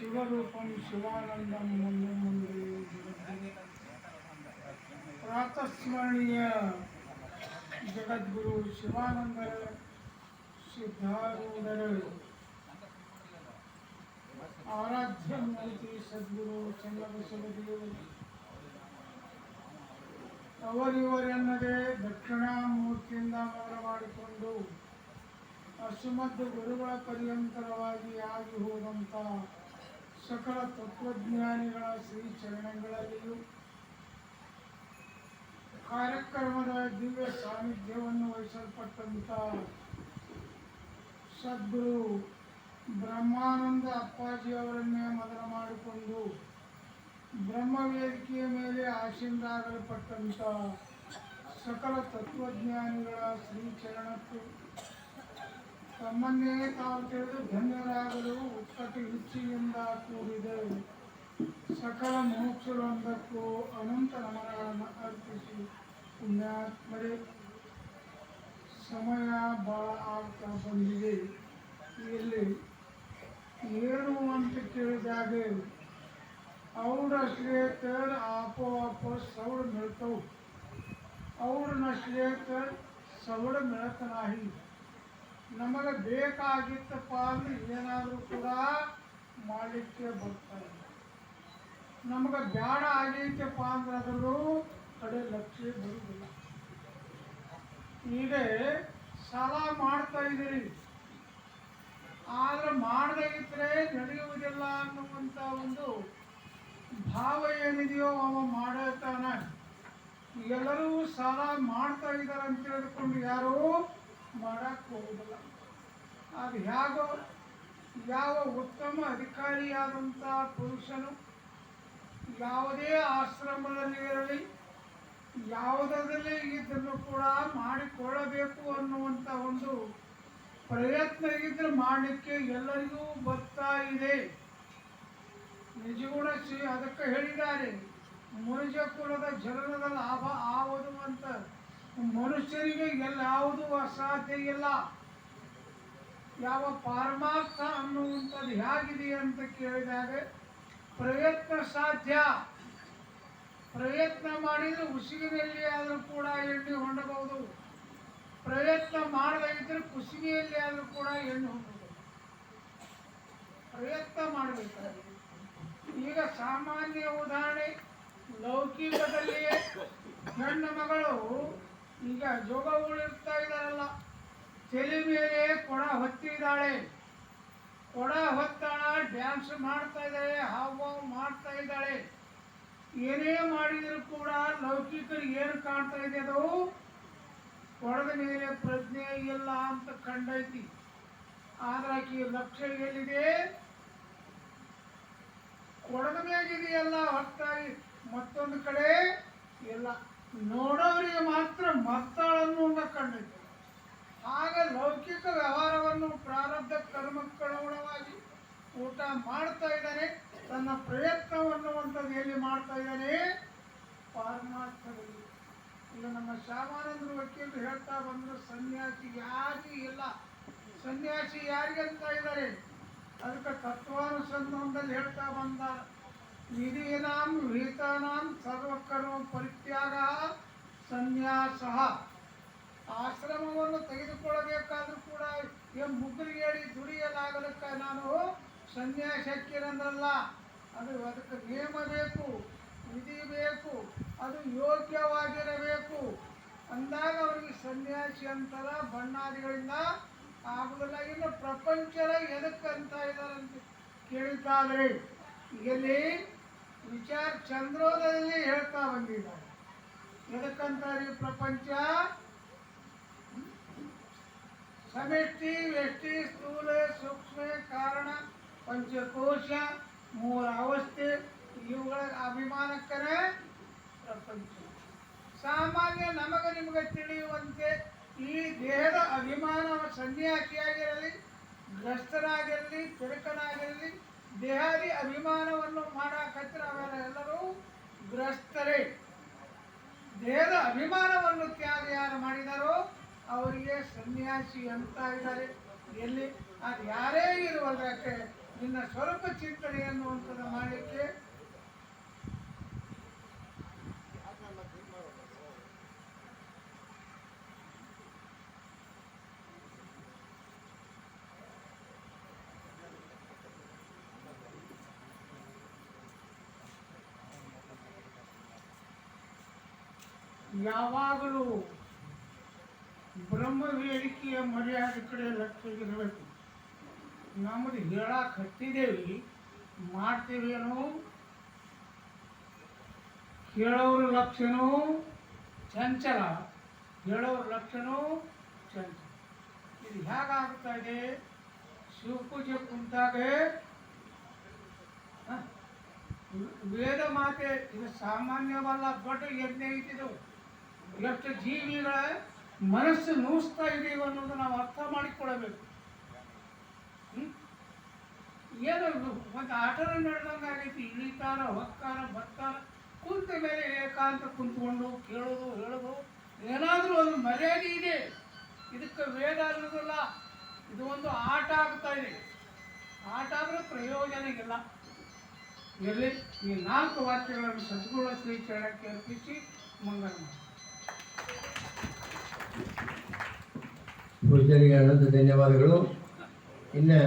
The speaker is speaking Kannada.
ಶಿವರೂಪಂ ಶಿವಾನಂದಂ ಮುಂದೆ ಮುಂದೆ ಜಗದ್ಗುರು ಪ್ರಾತಸ್ಮರಣೀಯ ಜಗದ್ಗುರು ಶಿವಾನಂದರ ಸಿದ್ಧಾರೂಢರ ಆರಾಧ್ಯ ಮೂರ್ತಿ ಸದ್ಗುರು ಚನ್ನಬಸವದೇವರು ಅವರಿವರೆನ್ನದೇ ದಕ್ಷಿಣಾಮೂರ್ತಿಯಿಂದ ಮೊದಲು ಮಾಡಿಕೊಂಡು ಅಶ್ವಮದ್ ಗುರುಗಳ ಪರ್ಯಂತರವಾಗಿ ಆಗಿ ಹೋದಂಥ ಸಕಲ ತತ್ವಜ್ಞಾನಿಗಳ ಶ್ರೀ ಚರಣಗಳಲ್ಲಿಯೂ ಕಾರ್ಯಕ್ರಮದ ದಿವ್ಯ ಸಾನ್ನಿಧ್ಯವನ್ನು ವಹಿಸಲ್ಪಟ್ಟಂಥ ಸದ್ಗುರು ಬ್ರಹ್ಮಾನಂದ ಅಪ್ಪಾಜಿ ಅವರನ್ನೇ ಮೊದಲು ಮಾಡಿಕೊಂಡು ಬ್ರಹ್ಮ ವೇದಿಕೆಯ ಮೇಲೆ ಆಶೀನರಾಗಲ್ಪಟ್ಟಂಥ ಸಕಲ ತತ್ವಜ್ಞಾನಿಗಳ ಶ್ರೀ ಚರಣಕ್ಕೂ ತಮ್ಮನ್ನೇ ತಾವು ತಿಳಿದು ಧನ್ಯರಾಗಲು ಉತ್ಪತ್ತಿ ರುಚಿಯಿಂದ ಕೂಡಿದೆ. ಸಕಲ ಮೋಕ್ಷಗಳೊಂದಕ್ಕೂ ಅನಂತ ನಮನಗಳನ್ನು ಅರ್ಪಿಸಿ ಪುಣ್ಯಾತ್ಮರೇ, ಸಮಯ ಬಹಳ ಆಗ್ತಾ ಬಂದಿದೆ ಇಲ್ಲಿ ಏನು ಅಂತ ಕೇಳಿದಾಗ ಅವ್ರ ಶ್ರೇಯತರ್ ಆಪೋ ಆಪೋ ಸೌಡ್ ಮಿಳ್ತವು. ಅವ್ರನ್ನ ಶ್ರೇಯತರ್ ಸೌಡ ಮಿಳತ ನಮಗೆ ಬೇಕಾಗಿತ್ತಪ್ಪ ಅಂದ್ರೆ ಏನಾದರೂ ಕೂಡ ಮಾಡಲಿಕ್ಕೆ ಬರ್ತಾರೆ. ನಮಗೆ ಬೇಡ ಆಗೈತಪ್ಪ ಅಂದ್ರೆ ಅದರಲ್ಲೂ ಕಡೆ ಲಕ್ಷ್ಯ ಬರುವುದಿಲ್ಲ. ಈಗ ಸಾಲ ಮಾಡ್ತಾ ಇದ್ದೀರಿ. ಆದ್ರೆ ಮಾಡದೇ ಇದ್ರೆ ನಡೆಯುವುದಿಲ್ಲ ಅನ್ನುವಂಥ ಒಂದು ಭಾವ ಏನಿದೆಯೋ ಅವ ಮಾಡತಾನ ಎಲ್ಲರೂ ಸಾಲ ಮಾಡ್ತಾ ಇದ್ದಾರೆ ಅಂತ ಹೇಳಿಕೊಂಡು ಯಾರೂ ಮಾಡಕ್ಕೆ ಹೋಗುದಿಲ್ಲ. ಅದು ಹೇಗೋ ಯಾವ ಉತ್ತಮ ಅಧಿಕಾರಿಯಾದಂಥ ಪುರುಷನು ಯಾವುದೇ ಆಶ್ರಮದಲ್ಲಿ ಇರಲಿ, ಯಾವುದರಲ್ಲಿ ಇದನ್ನು ಕೂಡ ಮಾಡಿಕೊಳ್ಳಬೇಕು ಅನ್ನುವಂಥ ಒಂದು ಪ್ರಯತ್ನ ಇದ್ರೆ ಮಾಡಲಿಕ್ಕೆ ಎಲ್ಲರಿಗೂ ಬರ್ತಾ ಇದೆ. ನಿಜಗುಣ ಅದಕ್ಕೆ ಹೇಳಿದ್ದಾರೆ ಮನುಜ ಕುಲದ ಜನನದ ಲಾಭ ಆವದು ಅಂತ. ಮನುಷ್ಯರಿಗೆ ಎಲ್ಲಾವುದು ಅಸಾಧ್ಯ ಇಲ್ಲ. ಯಾವ ಪಾರಮಾರ್ಥ ಅನ್ನುವಂಥದ್ದು ಹೇಗಿದೆ ಅಂತ ಕೇಳಿದಾಗ, ಪ್ರಯತ್ನ ಸಾಧ್ಯ. ಪ್ರಯತ್ನ ಮಾಡಿದರೆ ಉಸಿರಿನಲ್ಲಿ ಆದರೂ ಕೂಡ ಎಣ್ಣೆ ಹೊಂಡಬಹುದು ಪ್ರಯತ್ನ ಮಾಡಬೇಕಿದ್ರೆ ಕುಸಿಗೆಯಲ್ಲಿ ಆದರೂ ಕೂಡ ಎಣ್ಣೆ ಹೊಂದಬಹುದು. ಪ್ರಯತ್ನ ಮಾಡಬೇಕಾದ್ರೆ ಈಗ ಸಾಮಾನ್ಯ ಉದಾಹರಣೆ, ಲೌಕಿಕದಲ್ಲಿಯೇ ಹೆಣ್ಣು ಮಗಳು ಈಗ ಜೋಗಗಳು ಇರ್ತಾ ಇದ್ದಾರಲ್ಲ, ತಲೆ ಮೇಲೆ ಕೊಡ ಹೊತ್ತಿದ್ದಾಳೆ. ಕೊಡ ಹೊತ್ತಾಳ ಡ್ಯಾನ್ಸ್ ಮಾಡ್ತಾ ಇದ್ದಾಳೆ ಹಾವು ಮಾಡ್ತಾ ಇದ್ದಾಳೆ. ಏನೇ ಮಾಡಿದರೂ ಕೂಡ ಲೌಕಿಕರಿಗೆ ಏನು ಕಾಣ್ತಾ ಇದೆ ಅದು? ಕೊಡದ ಮೇಲೆ ಪ್ರಜ್ಞೆ ಇಲ್ಲ ಅಂತ ಕಂಡೈತಿ. ಆದ್ರೆ ಆಕಿ ಲಕ್ಷ್ಯ ಎಲ್ಲಿದೆ? ಕೊಡದ ಮ್ಯಾಗಿದೆಯಲ್ಲ ಹೊತ್ತಾಗಿ ಮತ್ತೊಂದು ಕಡೆ ಇಲ್ಲ. ನೋಡೋರಿಗೆ ಮಾತ್ರ ಮಕ್ಕಳನ್ನು ಕಂಡೈತೆ. ಆಗ ಲೌಕಿಕ ವ್ಯವಹಾರವನ್ನು ಪ್ರಾರಬ್ಧ ಕರ್ಮಕ್ಕನುಗುಣವಾಗಿ ಊಟ ಮಾಡ್ತಾ ಇದ್ದಾನೆ ತನ್ನ ಪ್ರಯತ್ನವನ್ನುವಂಥದ್ದು ಎಲ್ಲಿ ಮಾಡ್ತಾ ಇದ್ದಾನೆ ಪರಮಾತ್ಮದಲ್ಲಿ ಈಗ ನಮ್ಮ ಶ್ಯಾಮಾನಂದರು ವಕೀಲರು ಹೇಳ್ತಾ ಬಂದ್ರು, ಸನ್ಯಾಸಿ ಯಾರಿಗೂ ಇಲ್ಲ. ಸನ್ಯಾಸಿ ಯಾರಿಗೆ ಅಂತ ಇದ್ದಾರೆ? ಅದಕ್ಕೆ ತತ್ವಾನುಸಂಧಾನದಲ್ಲಿ ಹೇಳ್ತಾ ಬಂದ, ವಿಧೀನಾಂ ವಿಹಿತಾನಾಂ ಸರ್ವಕರ್ಮ ಪರಿತ್ಯಾಗ. ಸನ್ಯಾಸ. ಆಶ್ರಮವನ್ನು ತೆಗೆದುಕೊಳ್ಳಬೇಕಾದ್ರೂ ಕೂಡ ಏನು ಮುಗ್ಗರಿಗೇಡಿ ದುಡಿಯಲಾಗಲಿಕ್ಕೆ ನಾನು ಸನ್ಯಾಸಕ್ಕಿರಂದ್ರಲ್ಲ ಅದು ಅದಕ್ಕೆ ನಿಯಮ ಬೇಕು, ವಿಧಿ ಬೇಕು, ಅದು ಯೋಗ್ಯವಾಗಿರಬೇಕು. ಅಂದಾಗ ಅವರಿಗೆ ಸನ್ಯಾಸಿ ಅಂತಾರ, ಬಣ್ಣಾದಿಗಳಿಂದ ಆಗುದಿಲ್ಲ. ಇನ್ನು ಪ್ರಪಂಚದ ಎದಕ್ಕೆ ಅಂತ ಇದ್ದಾರೆ ಅಂತ ಇಲ್ಲಿ ವಿಚಾರ ಚಂದ್ರೋದಯದಲ್ಲಿ ಹೇಳ್ತಾ ಬಂದಿದ್ದಾರೆ. ಈ ಪ್ರಪಂಚ, ಸಮಿಷ್ಟಿ ವ್ಯಷ್ಟಿ ಸ್ಥೂಲ ಸೂಕ್ಷ್ಮ ಕಾರಣ, ಪಂಚಕೋಶ, ಮೂಲ ಅವಸ್ಥೆ, ಇವುಗಳ ಅಭಿಮಾನಕ್ಕನೇ ಪ್ರಪಂಚ. ಸಾಮಾನ್ಯ ನಮಗೆ ನಿಮಗೆ ತಿಳಿಯುವಂತೆ ಈ ದೇಹದ ಅಭಿಮಾನ ಸನ್ಯಾಸಿಯಾಗಿರಲಿ, ಗ್ರಸ್ತರಾಗಿರಲಿ, ತಿರುಕನಾಗಿರಲಿ, ದೇಹಾದಿ ಅಭಿಮಾನವನ್ನು ಮಾಡಾಕತ್ತಿರ ಅವೆಲ್ಲ ಎಲ್ಲರೂ ಗ್ರಸ್ತರೇ. ದೇಹದ ಅಭಿಮಾನವನ್ನು ತ್ಯಾಗ ಯಾರು ಮಾಡಿದಾರೋ ಅವರಿಗೆ ಸನ್ಯಾಸಿ ಅಂತ ಇದ್ದಾರೆ. ಎಲ್ಲಿ? ಅದು ಯಾರೇ ಇರುವಲ್ಲಕ್ಕೆ ನಿನ್ನ ಸ್ವಲ್ಪ ಚಿಂತನೆ ಅನ್ನುವಂಥದ್ದು ಮಾಡಲಿಕ್ಕೆ ಯಾವಾಗಲೂ ಬ್ರಹ್ಮ ವೇದಿಕೆಯ ಮರ್ಯಾದೆ ಕಡೆ ಲಕ್ಷ್ಯ ಇರಬೇಕು. ನಮ್ಮದು ಹೇಳಕ್ಕೆ ಹತ್ತಿದ್ದೇವೆ ಮಾಡ್ತೀವೇನೋ ಹೇಳೋರು ಲಕ್ಷಣೋ ಚಂಚಲ. ಹೇಳೋರ ಲಕ್ಷಣವೂ ಚಂಚಲ. ಇದು ಹೇಗಾಗ್ತಾ ಇದೆ? ಶಿವಪೂಜೆ ಕುಂತಾಗ? ವೇದ ಮಾತೆ, ಇದು ಸಾಮಾನ್ಯವಲ್ಲ, ದೊಡ್ಡ ಯಜ್ಞ ಇದ್ದಿದ್ದು ಎಷ್ಟು ಜೀವಿಗಳ ಮನಸ್ಸು ನೂಸ್ತಾ ಇದೀವಿ ಅನ್ನೋದು ನಾವು ಅರ್ಥ ಮಾಡಿಕೊಳ್ಳಬೇಕು? ಏನೋ ಒಂದು ಆಟನ ನಡೆದಂಗೆ ಆಗೈತಿ ಇಳಿತಾರ, ಹೊಕ್ಕಾರ, ಬರ್ತಾರ, ಕುಂತ ಮೇಲೆ ಏಕಾಂತ ಕುಂತ್ಕೊಂಡು ಕೇಳೋದು, ಹೇಳೋದು, ಏನಾದರೂ ಒಂದು ಮರ್ಯಾದೆ ಇದೆ. ಇದಕ್ಕೆ ವೇದ ಅನ್ನೋದಿಲ್ಲ, ಇದು ಒಂದು ಆಟ ಆಗ್ತಾ ಇದೆ. ಆಟ ಆದರೆ ಪ್ರಯೋಜನ ಇಲ್ಲ. ಇರಲಿ ಈ ನಾಲ್ಕು ವಾಕ್ಯಗಳನ್ನು ಸದ್ಗುಣ ಶ್ರೀ ಅರ್ಪಿಸಿ ಮಂಗಳ ಮಾಡಿ ಪೂಜ್ಯರಿಗೆ ಅನಂತ ಧನ್ಯವಾದಗಳು ಇನ್ನು